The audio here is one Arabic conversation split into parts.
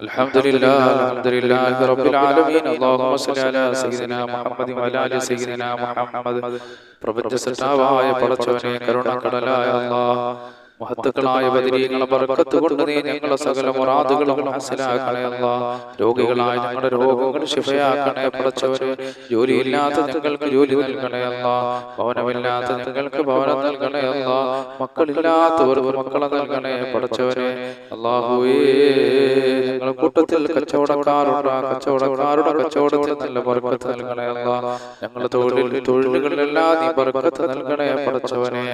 الحمد لله الحمد لله رب العالمين اللهم صل على سيدنا محمد وعلى ال سيدنا محمد പ്രപഞ്ച സൃഷ്ടാവായ പടച്ചവനെ കരുണക്കടലായ അല്ലാഹ് മഹത്തുക്കളായ ബദരീങ്ങളെ ബർക്കത്ത് കൊണ്ട് നീ ഞങ്ങളെ സകല മുറാദുകളും മനസ്സിലാക്കണേ അല്ലാ രോഗികളായ ഞങ്ങളുടെ രോഗങ്ങൾ ശിഫയാക്കണേ പടച്ചവനെ ജോലിയില്ലാത്ത ഞങ്ങൾക്ക് ജോലി നൽകണേ അല്ലാ ഭവനമില്ലാത്ത ഞങ്ങൾക്ക് ഭവനം നൽകണേ അല്ലാ മക്കളില്ലാത്തവർക്ക് മക്കളെ നൽകണേ പടച്ചവനെ അല്ലാഹുവേ ഞങ്ങളുടെ കൂട്ടത്തിൽ കച്ചവടക്കാരുണ്ട് കച്ചവടക്കാരുടെ കച്ചവടത്തിൽ നല്ല ബർക്കത്ത് നൽകണേ ഞങ്ങളുടെ തൊഴിൽ തൊഴിലുകളിലെല്ലാം നീ ബർക്കത്ത് നൽകണേ പഠിച്ചവനെ.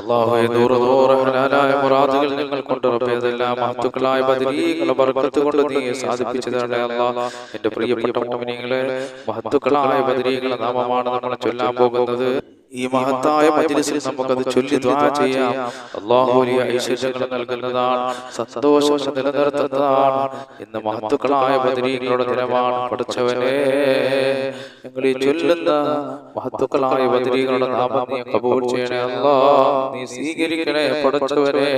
അള്ളാഹുവെ നൂറ് നൂറ് ഹലാലായ മുറാദുകൾ നിങ്ങൾ കൊണ്ട് റബ്ബേതെല്ലാം മഹത്തുക്കളായ ബദരീകളെ ബർക്കത്ത് കൊണ്ട് നീ എന്റെ പ്രിയപ്പെട്ട മോമിനികളെ മഹത്തുക്കളായ ബദരീകളെ നാമമാണ് നമ്മൾ ചൊല്ലാൻ പോകുന്നത്. ഈ മഹത്തായ മജ്ലിസിൽ നമുക്കത് ചൊല്ലി ദ്വാ ചെയ്യാം. അള്ളാഹു വലിയ ഐശ്വര്യങ്ങൾ നൽകുന്നതാണ്. സന്തോഷം നിലനിർത്തുന്നതാണ്. ഇന്ന് മഹത്തുക്കളായ ബദരീങ്ങളുടെ നിലവാണ് പഠിച്ചവനെ ഞങ്ങൾ ഈ ചൊല്ലുന്ന മഹത്തുക്കളായ ബദരീകളുടെ നാമം നീ കബൂൾ ചെയ്യണേ. അല്ലാ നീ സ്വീകരിക്കണേ പഠിച്ചവനെ.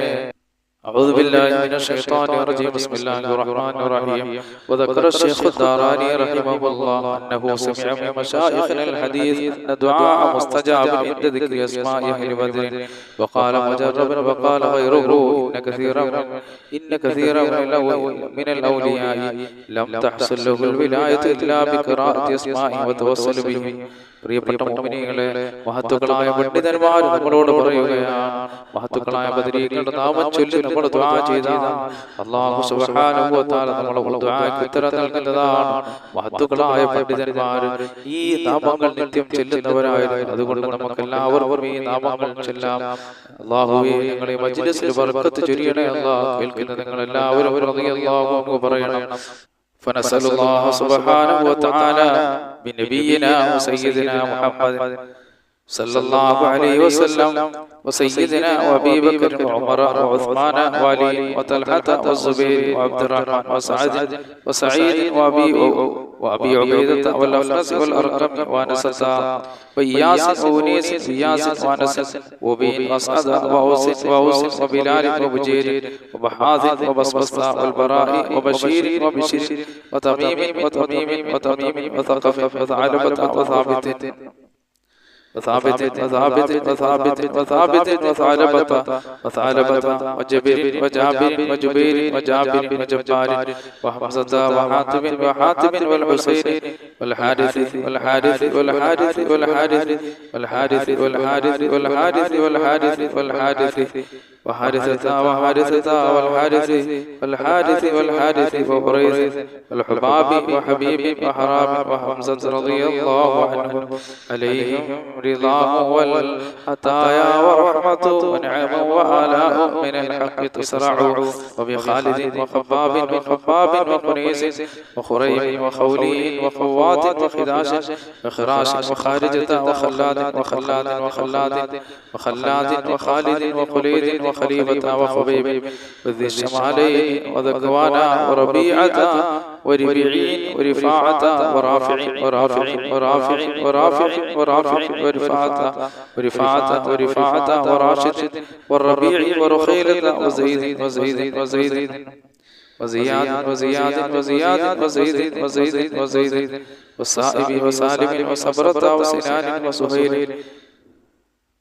أعوذ بالله من الشيطان الرجيم. بسم الله الرحمن الرحيم. وذكر الشيخ الداراني رحمه الله أنه سمع من مشايخنا الحديث أن دعاء مستجاب عند ذكر أسماء أهل بدر وقال مجرب وقال غيره إن كثيرا إن كثيرا من, الأول من الأولياء لم تحصل له الولاية إلا بقراءة أسمائه وتوصل به. പ്രിയപ്പെട്ട മോമിനികളെ മഹത്തുക്കളായ പണ്ഡിതന്മാർ നമ്മളോട് പറയുകയാണ്. മഹത്തുക്കളായ ബദരീകളുടെ നാമം ചൊല്ലി നമ്മൾ ദ്വാ ചെയ്ത അള്ളാഹു സുബ്ഹാനഹു വ തആല നമ്മളെ ദുആക്ക് ഉത്തരം നൽകുന്നതാണ്. മഹത്തുക്കളായ പണ്ഡിതന്മാർ ഈ നാമങ്ങൾ നിത്യം ചെല്ലുന്നവരായിരുന്നു. അതുകൊണ്ട് നമുക്ക് എല്ലാവർക്കും ഈ നാമങ്ങൾ ചെല്ലാം. അള്ളാഹുവെ ഞങ്ങളെ മജ്ലിസിൽ ബർക്കത്ത് ചൊരിയണേ അല്ലാഹ്. കേൾക്കുന്ന നിങ്ങൾ എല്ലാവരും റളിയല്ലാഹു അൻഹു പറയണം. فنسأل الله سبحانه وتعالى بنبينا وسيدنا محمد صلى الله عليه وسلم وسيدنا وابي بكر وعمر وعثمان وعلي وطلحة والزبير وعبد الرحمن وسعد وسعيد وأبي وأبي عبيدة والافنس والأرقم وانسة وإياس وأنيس وإياس وأنس وبين وأسعد وأوس وأوس وبلال وبجير وبحاذ وبصبصة والبراء وبشير وبشير وتميم وتميم وتميم وثقف وثعلبة وثابت وثابت وثابت وثابت وثابت وثعلبة وثعلبة وجبير وجابر وجبير وجابر وجبار وحمزة وحاتم وحاتم والحسين والحارث والحارث والحارث والحارث والحارث والحارث والحارث والحارث والحارث وحارثة وحارثة والحارث والحارث والحارث وبريث والحباب وحبيب وحرام وحمزة رضي الله عنه عليهم رضاه والعطايا ورحمة ونعم وآلاء من الحق تسرع وبخالد وخباب وخباب وقنيس وخريم وخولي وخوات وخداش وخراش وخارجة وخلاد وخلاد وخلاد وخلاد وخالد وخليد وخليفة وخبيب. وذي الشمالين وذكوانا وربيعة وربيعين ورفاعة ورافع ورافع ورافع ورافع ورافع ورفاعة ورفاعة ورفاعة وراشد والربيع ورخيلة وزيد وزيد وزيد وزياد وزياد وزياد وزيد وزيد وزيد والصائب وسالم وصبرة وسنان وسهيل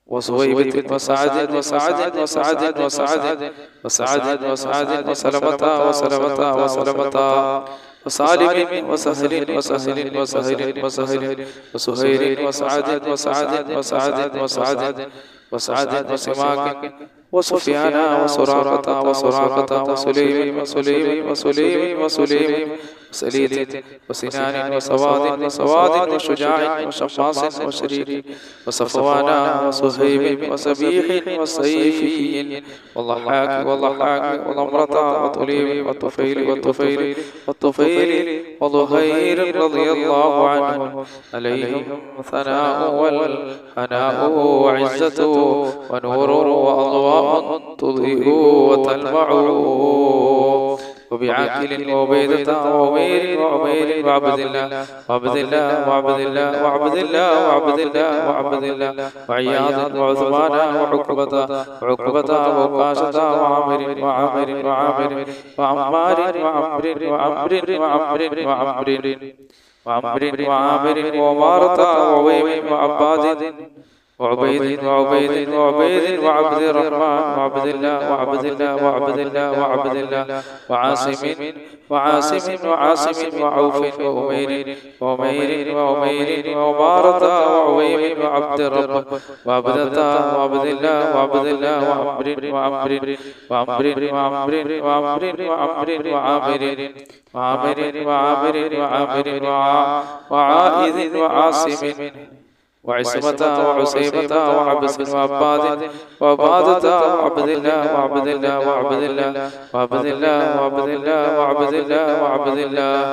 وصهيبة وسعد وسعد وسعد وسعد وسعد وسعد وسلمة وسلمة وسلمة وسالم وسهل وسهل وسهل وسهل وسهيل وسعد وسعد وسعد وسعد وسعد وسماك وسفيان وسراقة وسراقة وسليم وسليم وسليم وسليم وسليد وسنان وسواد وسواد وشجاع وشخاص وشريك وصفوان وصهيب وسبيح وصيفي والضحاك والضحاك والأمرة وطليب والطفيل والطفيل والطفيل وظهير رضي الله عنه عليهم ثناء والهناء وعزة ونور وأضواء تضيء وتلمع وبعاقل وعبيدة وعمير وعمير وعبد الله وعبد الله وعبد الله وعبد الله وعبد الله وعبد الله وعياض وعثمان وعقبة وعقبة وقاشة وعامر وعامر وعامر وعمار وعمر وعمر وعمر وعمر وعمر وعامر ومارة وويم وعباد وعبيد وعبيد وعبيد وعبد الرحمن وعبد الله وعبد الله وعبد الله وعبد الله وعاصم وعاصم وعاصم وعوف وأمير وأمير وأمير ومارة وعويم وعبد الرب وعبدة وعبد الله وعبد الله وعمر وعمر وعمر وعمر وعمر وعمر وعامر وعامر وعامر وعامر وعائذ وعاصم وعصمة وعسيمة وعبس وعباد وعبادة وعبد الله وعبد الله وعبد الله وعبد الله وعبد الله وعبد الله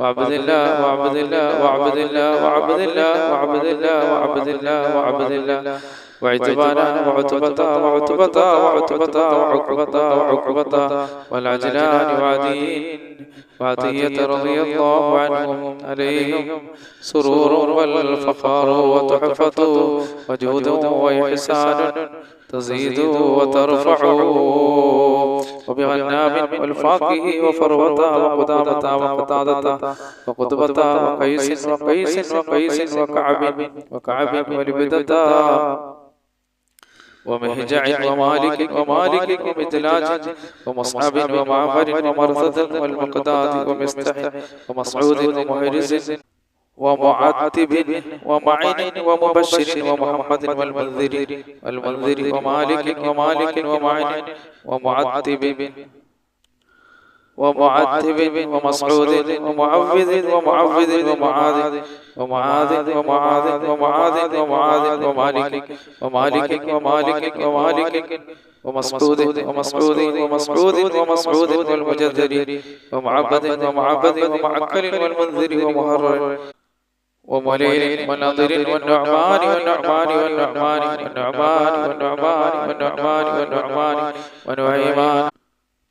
وعبد الله وعبد الله وعبد الله وعبد الله وعبد الله وعبد الله وعبد الله وعبد الله وعتبانا وعتبة وعتبة وعتبة وعقبة وعقبة والعجلان وعدين وعطية رضي الله عنهم عليهم. سرور والفخار وتحفة وجود وإحسان تزيد وترفع. وبغنام والفاقه وفروة وقدامة وقتادة وقطبة وقيس وقيس وقيس وكعب وكعب ومهجع ومالك ومالك ومدلاج ومصعب ومعمر ومرثد والمقداد ومستح ومسعود ومهرز ومعتب ومعين ومبشر ومحمد والمنذر والمنذر ومالك ومالك ومعين ومعتب ومعتب ومسعود ومعوذ ومعوذ ومعاذ ومعاذ ومعاذ ومعاذ ومعاذ ومالك ومالك ومالك ومالك ومسعود ومسعود ومسعود ومسعود والمجدر ومعبد ومعبد ومعكل والمنذر ومهرر ومليل ونظر والنعمان والنعمان والنعمان والنعمان والنعمان والنعمان والنعمان ونعيمان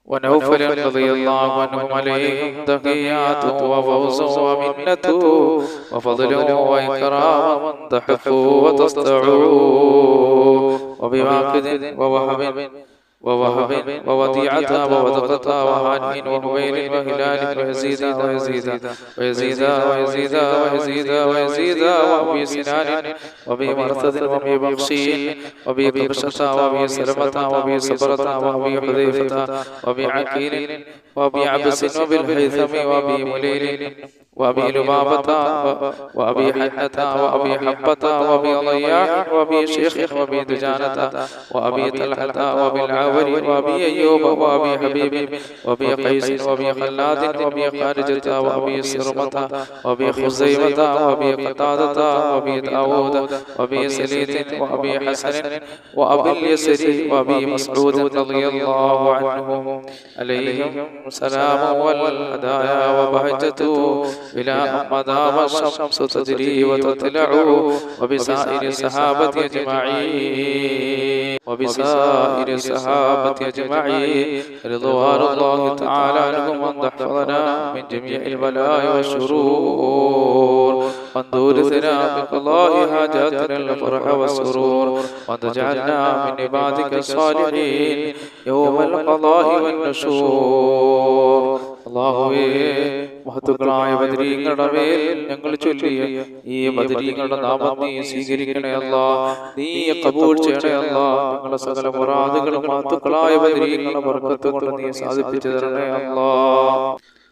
ونوفل رضي الله عنهم عليهم تقياته وفوزه ومنته وفضله وإكرام تحفه وتستعوه وبواقد ووهب ووهب ووديعة وودقة وهان وهويل وهلال ويزيد ويزيد ويزيد ويزيد ويزيد ويزيد وأبي سنان وأبي مرثد وأبي بخشي وأبي قبشة وأبي سلمة وأبي صبرة وأبي حذيفة وأبي عقيل وأبي عبس وبالهيثم وأبي مليل وأبي لبابة وأبي حنة وأبي حبة وأبي ضياح وأبي شيخ وأبي دجانة وأبي طلحة وأبي العاور وأبي أيوب وأبي حبيب وأبي قيس وأبي خلاد وأبي خارجة وأبي سرمة وأبي خزيمة وأبي قتادة وأبي داود وأبي سليت وأبي حسن وأبي اليسر وأبي مسعود رضي الله عنهم. عليهم سلام والهدايا وبهجة. إلى ما دام الشمس تدري وتطلع وبسائر الصحابة أجمعين وبسائر الصحابة أجمعين رضوان الله تعالى عنهم أن تحفظنا من جميع البلاء والشرور. وأن تورثنا بقضاء حاجاتنا الفرح والسرور. وأن تجعلنا من عبادك الصالحين. يوم القضاء والنشور. അള്ളാഹുവേ മഹത്തുക്കളായ ബദരീങ്ങളുടെ മേൽ ഞങ്ങൾ ചൊല്ലിയ ഈ ബദരീങ്ങളുടെ നാമം നീ സ്വീകരിക്കണേ അല്ല. നീ കബൂൾ ചെയ്യണേ അല്ല. ഞങ്ങളെ സകല മുറാദുകളും മഹത്തുക്കളായ ബദരീങ്ങളുടെ വർക്കത്ത് കൊണ്ട് നീ സാധിപ്പിച്ചു തരണേ അല്ലാ.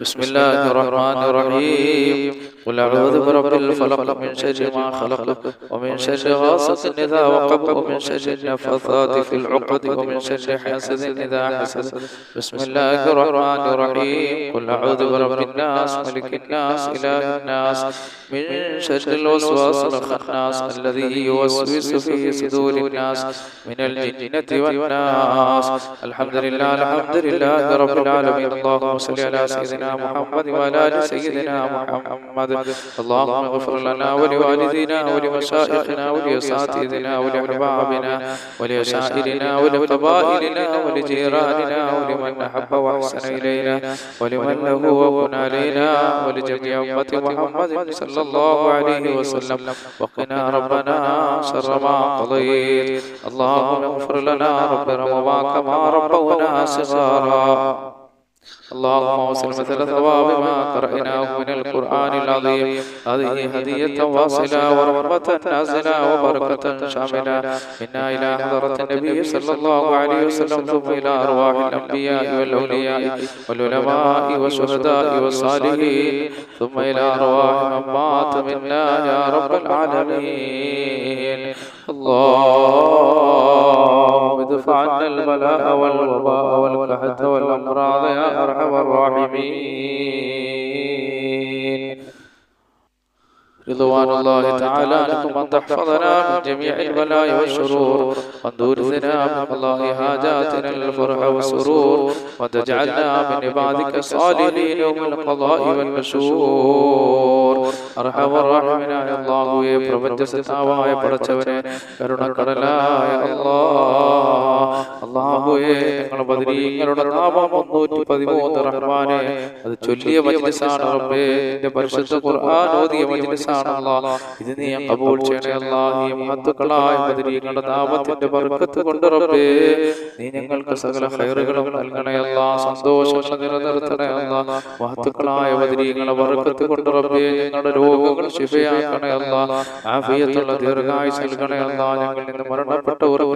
بسم الله الرحمن الرحيم. قل أعوذ برب الفلق من شر ما خلق ومن شر غاسق إذا وقب ومن شر النفاثات في العقد ومن شر حاسد إذا حسد بسم الله الرحمن الرحيم. قل أعوذ برب الناس ملك الناس إله الناس. من شر الوسواس الخناس الذي يوسوس في صدور الناس من الجنة والناس. الحمد لله الحمد لله رب العالمين اللهم صل على سيدنا محمد وعلى آل سيدنا محمد اللهم اغفر لنا ولوالدينا ولمشائخنا ولأساتذتنا ولأحبابنا ولأشائرنا ولقبائلنا ولجيراننا ولمن أحب وأحسن إلينا ولمن له وكن علينا ولجميع أمة محمد صلى الله عليه وسلم وقنا ربنا شر ما قضيت اللهم اغفر لنا رب رمضان كما ربونا صغارا اللهم وصل مثل ثواب ما قرأناه من القرآن العظيم هذه هدية واصلة ورحمة نازلة وبركة شاملة منا إلى حضرة النبي صلى الله عليه وسلم ثم إلى أرواح الأنبياء والأولياء والعلماء والشهداء والصالحين ثم إلى أرواح من مات منا يا رب العالمين اللهم ادفع عنا البلاء والوباء والقحط والأمراض يا أرحم الراحمين. رضوان الله تعالى عنكم أن تحفظنا من جميع البلاء والشرور وأن تورثنا من الله حاجاتنا الفرح والسرور وتجعلنا من عبادك الصالحين يوم القضاء والنشور. പ്രപഞ്ച സത്താവായ പടച്ചവനെ കരുണക്കടലായ അല്ലാ അള്ളാഹുവേ ഞങ്ങൾ ബദരീങ്ങളുടെ നാമം മുന്നൂറ്റി പതിമൂന്ന് റഹ്മാനെ. അത് ചൊല്ലിയ മജ്ലിസാണ് റബ്ബേ. പരിശുദ്ധ ഖുർആൻ ഓതിയ മജ്ലിസാണ് അല്ലാ ഇത് നീ കബൂൽ ചെയ്യണേ മഹത്തുക്കളായ ബദരീങ്ങളുടെ നാമത്തിന്റെ ബർക്കത്ത് കൊണ്ട് റബ്ബേ നീ ഞങ്ങൾക്ക് സകല ഖൈറുകളും നൽകണേ സന്തോഷങ്ങൾ നിലനിർത്തണേ മഹത്തുക്കളായ ബദരീങ്ങളുടെ ബർക്കത്ത് കൊണ്ട് റബ്ബേ ഞങ്ങളുടെ രോഗങ്ങൾ ശിഫയാക്കണേ ആഫിയത്തുള്ള ദീർഘായുസ് നൽകണേ അല്ലാ ഞങ്ങളിൽ നിന്ന്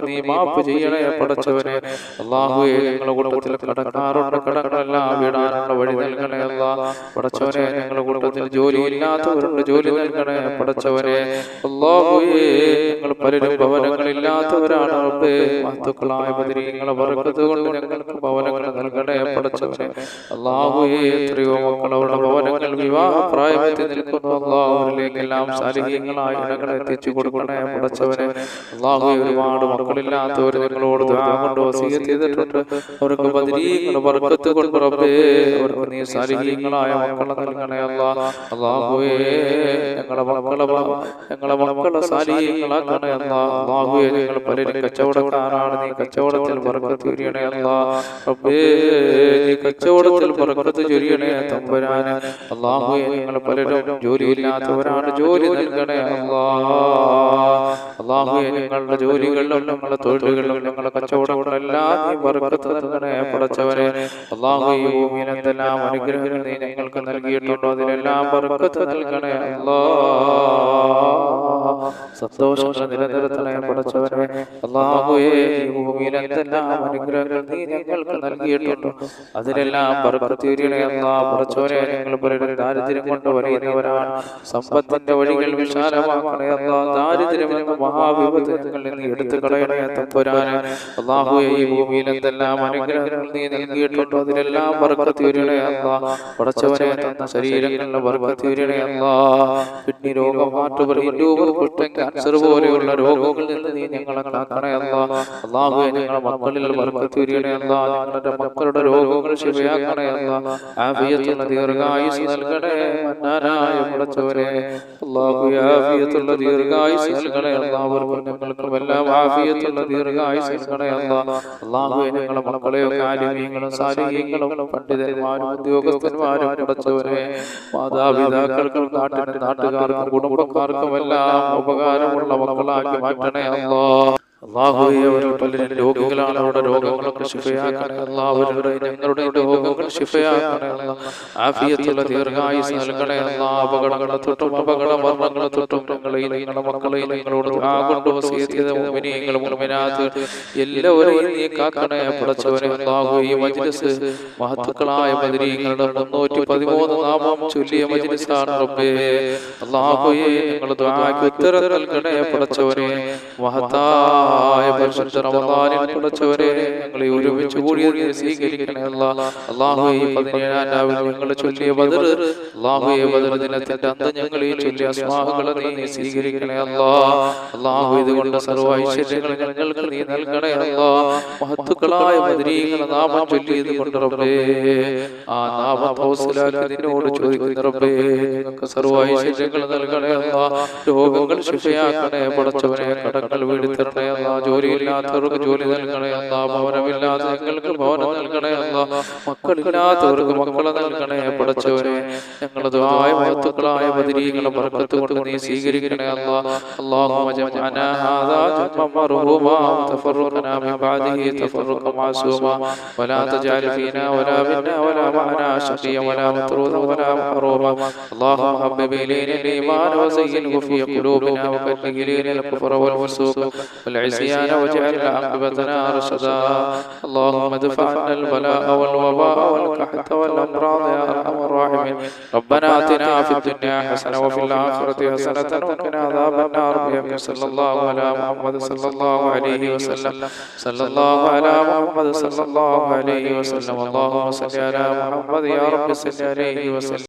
നീ മാപ്പ് ചെയ്യണേ പടച്ചവനെ അള്ളാഹുയെ ഞങ്ങളുടെ കൂട്ടത്തിൽ കടക്കാറുണ്ട് കടങ്ങളെല്ലാം വിടാനുള്ള വഴി നൽകണേ അല്ലാ പടച്ചവനെ ഞങ്ങളുടെ കൂട്ടത്തിൽ ജോലി ഇല്ലാത്തവരുണ്ട് ജോലി നൽകണേ പടച്ചവനെ. അള്ളാഹുയേ ഞങ്ങൾ പലരും ഭവനങ്ങളില്ലാത്തവരാണ് മഹത്തുക്കളായ ബദരീങ്ങളെ ബർക്കത്ത് കൊണ്ട് ഞങ്ങൾക്ക് ഭവനങ്ങൾ നൽകണേ പടച്ചവനെ. അള്ളാഹുയേ എത്രയോ മക്കൾ അവരുടെ ഭവനങ്ങൾ വിവാഹ പ്രായത്തിൽ നിൽക്കുന്നു. അള്ളാഹുവിലേക്കെല്ലാം സാലിഹ്യങ്ങളായ ഇടങ്ങളെ എത്തിച്ചു കൊടുക്കണേ പടച്ചവനെ. അള്ളാഹു ഒരുപാട് മക്കളില്ലാത്തവർ നിങ്ങളോട് ദുആ കൊണ്ട് വസീയത്ത് ചെയ്തിട്ടുണ്ട് അവർക്ക് ബദരീങ്ങൾ ബർക്കത്ത് കൊണ്ട് റബ്ബേ അവർക്ക് നീ സാലിഹീങ്ങളായ മക്കളെ നൽകണേ അല്ലാ. അല്ലാഹുവേ ഞങ്ങളെ മക്കളെ ഞങ്ങളെ മക്കളെ സാലിഹീങ്ങളാക്കണേ അല്ലാ. അള്ളാഹുവേ ഞങ്ങൾ പലരും കച്ചവടക്കാരാണ്. നീ കച്ചവടത്തിൽ ബർക്കത്ത് ചൊരിയണേ റബ്ബേ നീ കച്ചവടത്തിൽ ബർക്കത്ത് ചൊരിയണേ തമ്പുരാന്. അല്ലാഹുവേ ഞങ്ങൾ പലരും ജോലിയില്ലാത്തവരാണ്. ജോലി നൽകണേ അല്ലാ. അല്ലാഹുവേ ഞങ്ങളുടെ ജോലികളിലും ഞങ്ങളുടെ തൊഴിലുകളിലും ഞങ്ങളുടെ കച്ചവടങ്ങളെല്ലാം നീ ബർക്കത്ത് നൽകണേ പടച്ചവനെ അള്ളാഹു ഈ ഭൂമിയിൽ അനുഗ്രഹങ്ങൾ നീ ഞങ്ങൾക്ക് നൽകിയിട്ടുണ്ടോ അതിലെല്ലാം ബർക്കത്ത് നൽകണേ. അല്ലാ. സന്തോഷങ്ങൾ നിലനിർത്തണേ പടച്ചവനെ അള്ളാഹുവേ ഈ ഭൂമിയിൽ എന്തെല്ലാം അനുഗ്രഹങ്ങൾ നീ ഞങ്ങൾക്ക് നൽകിയിട്ടുണ്ടോ. അതിലെല്ലാം ബർക്കത്ത് ചൊരിയണേ അല്ലാ പടച്ചവനെ ഞങ്ങൾ പലരും ദാരിദ്ര്യം കൊണ്ട് വരയുന്നവരാണ് സമ്പത്തിന്റെ വഴികൾ വിശാലമാക്കണേ. അല്ലാ ദാരിദ്ര്യം എന്ന മഹാവിപത്ത് നിന്ന് എടുത്തു കളയണേ തമ്പുരാനെ ഈ അനുഗ്രഹങ്ങൾ നീ തന്ന രോഗങ്ങളിൽ നിന്ന് നീ ഞങ്ങളെ മക്കളിൽ മക്കളുടെ രോഗങ്ങൾ ശിവയാക്കണയല്ല ആഫിയത്തുള്ള ദീർഘായുസ് നൽകണേ മന്നാനായ പടച്ചവനെ. ആഫിയത്തുള്ള ദീർഘായുസ് നൽകണേ എല്ലാവർക്കും ആഫിയത്തുള്ള ദീർഘായുസ് നൽകണേ അള്ളാഹുവേ മക്കളെയും പണ്ഡിതന്മാരും ഉദ്യോഗസ്ഥന്മാരും മാതാപിതാക്കൾക്കും നാട്ടുകാർക്കും കുടുംബക്കാർക്കും എല്ലാം ഉപകാരമുള്ള മക്കളാക്കി മാറ്റണേ അല്ലാ അള്ളാഹുവെ അവരിൽ പലരും രോഗികളാണ് അവരുടെ രോഗങ്ങളൊക്കെ ശിഫയാക്കണേ. എല്ലാവരുടെ ഞങ്ങളുടെ രോഗങ്ങൾ ശിഫയാക്കണേ. ആഫിയത്തുള്ള ദീർഘായുസ് നൽകണേ. എല്ലാ അപകടങ്ങളെ തൊട്ടും അപകട മരണങ്ങളെ തൊട്ടും ഞങ്ങളെയും നിങ്ങളുടെ മക്കളെയും നിങ്ങളോട് ആകൊണ്ട് വസീയത്തിയത് മുഅ്മിനീങ്ങൾ മുഅ്മിനാത്ത് എല്ലാവരെയും നീ കാക്കണേ. പടച്ചവനെ അല്ലാഹു ഈ മജ്ലിസ് മഹത്തുക്കളായ ബദരീങ്ങളുടെ മുന്നൂറ്റി പതിമൂന്ന് നാമം ചൊല്ലിയ മജ്ലിസാണ് റബ്ബേ. ഞങ്ങൾ ഉത്തരം നൽകണേ. പടച്ചവനെ മഹത്തായ പരിശുദ്ധ റമദാനിൽ പടച്ചവനെ ഞങ്ങളെ ഒരുമിച്ച് കൂടി നീ സ്വീകരിക്കണേ ഈ പതിനേഴാം രാവിലെ ഞങ്ങൾ ചൊല്ലിയ ബദർ ഈ ബദർ ദിനത്തിന്റെ അന്ന് ഞങ്ങൾ ഈ ചൊല്ലിയ അസ്മാഹുകളെ നീ സ്വീകരിക്കണേ അല്ലാ. അള്ളാഹു ഇതുകൊണ്ട് സർവ ഐശ്വര്യങ്ങൾ ഞങ്ങൾക്ക് നീ നൽകണേ അല്ലാ. മഹത്തുക്കളായ ബദരീകളെ നാമം ചൊല്ലിയത് കൊണ്ട് റബ്ബേ. ആ നാമം ഹൗസിലാക്കി നിന്നോട് ചോദിക്കുന്ന റബ്ബേ ഞങ്ങൾക്ക് സർവ ഐശ്വര്യങ്ങൾ നൽകണേ അല്ലാ. രോഗങ്ങൾ ശിക്ഷയാക്കണേ പടച്ചവനെ. കടങ്ങൾ വീടി തരണേ അല്ലാ ജോലിയില്ലാത്തവർക്ക് ജോലി നൽകണേ അല്ലാ ഭവനമില്ലാത്ത ഞങ്ങൾക്ക് ഭവനം നൽകണേ അല്ലാ മക്കളില്ലാത്തവർക്ക് മക്കളെ നൽകണേ പടച്ചവനെ ഞങ്ങളത് ആയ മഹത്തുക്കളായ ബദരീകളെ ബർക്കത്ത് കൊണ്ട് നീ സ്വീകരിക്കണേ അല്ലാ اللهم جمعنا هذا جمعا مرهوما وتفرقنا من بعده تفرقا معصوما ولا تجعل فينا ولا منا ولا معنا شقيا ولا مطرودا ولا محروما اللهم حبب الينا الايمان وزينه في قلوبنا وكره الينا الكفر والفسوق والعصيان واجعل عاقبتنا رشدا. اللهم ادفع عنا البلاء والوباء والقحط والأمراض يا أرحم الراحمين. ربنا آتنا في الدنيا حسنة وفي الآخرة حسنة وقنا عذاب النار. بحق صلى الله على محمد صلى الله عليه وسلم. صلى الله على محمد صلى الله عليه وسلم. اللهم صل على محمد يا رب. صل عليه وسلم.